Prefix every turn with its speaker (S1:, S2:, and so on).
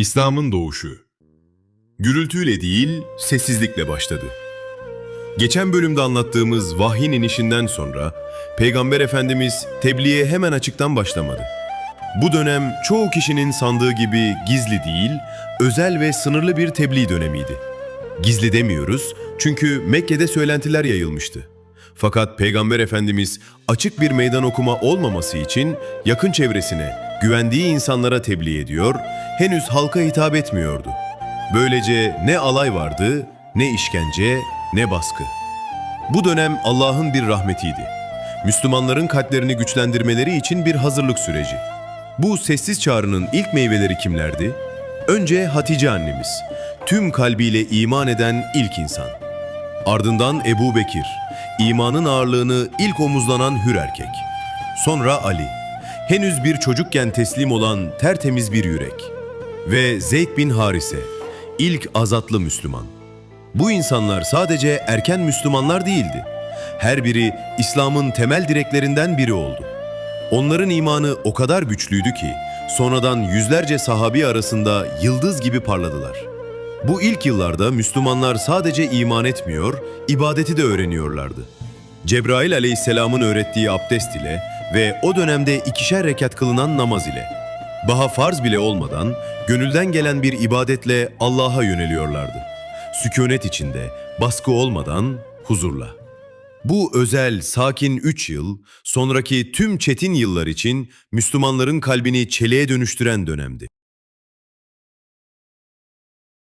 S1: İslam'ın doğuşu. Gürültüyle değil, sessizlikle başladı. Geçen bölümde anlattığımız vahyin inişinden sonra Peygamber Efendimiz tebliğe hemen açıktan başlamadı. Bu dönem çoğu kişinin sandığı gibi gizli değil, özel ve sınırlı bir tebliğ dönemiydi. Gizli demiyoruz çünkü Mekke'de söylentiler yayılmıştı. Fakat Peygamber Efendimiz açık bir meydan okuma olmaması için yakın çevresine, güvendiği insanlara tebliğ ediyor, henüz halka hitap etmiyordu. Böylece ne alay vardı, ne işkence, ne baskı. Bu dönem Allah'ın bir rahmetiydi. Müslümanların kalplerini güçlendirmeleri için bir hazırlık süreci. Bu sessiz çağrının ilk meyveleri kimlerdi? Önce Hatice annemiz, tüm kalbiyle iman eden ilk insan. Ardından Ebu Bekir, imanın ağırlığını ilk omuzlanan hür erkek. Sonra Ali, henüz bir çocukken teslim olan tertemiz bir yürek. Ve Zeyd bin Harise, ilk azatlı Müslüman. Bu insanlar sadece erken Müslümanlar değildi. Her biri İslam'ın temel direklerinden biri oldu. Onların imanı o kadar güçlüydü ki sonradan yüzlerce sahabi arasında yıldız gibi parladılar. Bu ilk yıllarda Müslümanlar sadece iman etmiyor, ibadeti de öğreniyorlardı. Cebrail aleyhisselamın öğrettiği abdest ile ve o dönemde ikişer rekat kılınan namaz ile. Baha farz bile olmadan gönülden gelen bir ibadetle Allah'a yöneliyorlardı. Sükunet içinde, baskı olmadan huzurla. Bu özel, sakin üç yıl, sonraki tüm çetin yıllar için Müslümanların kalbini çeliğe dönüştüren dönemdi.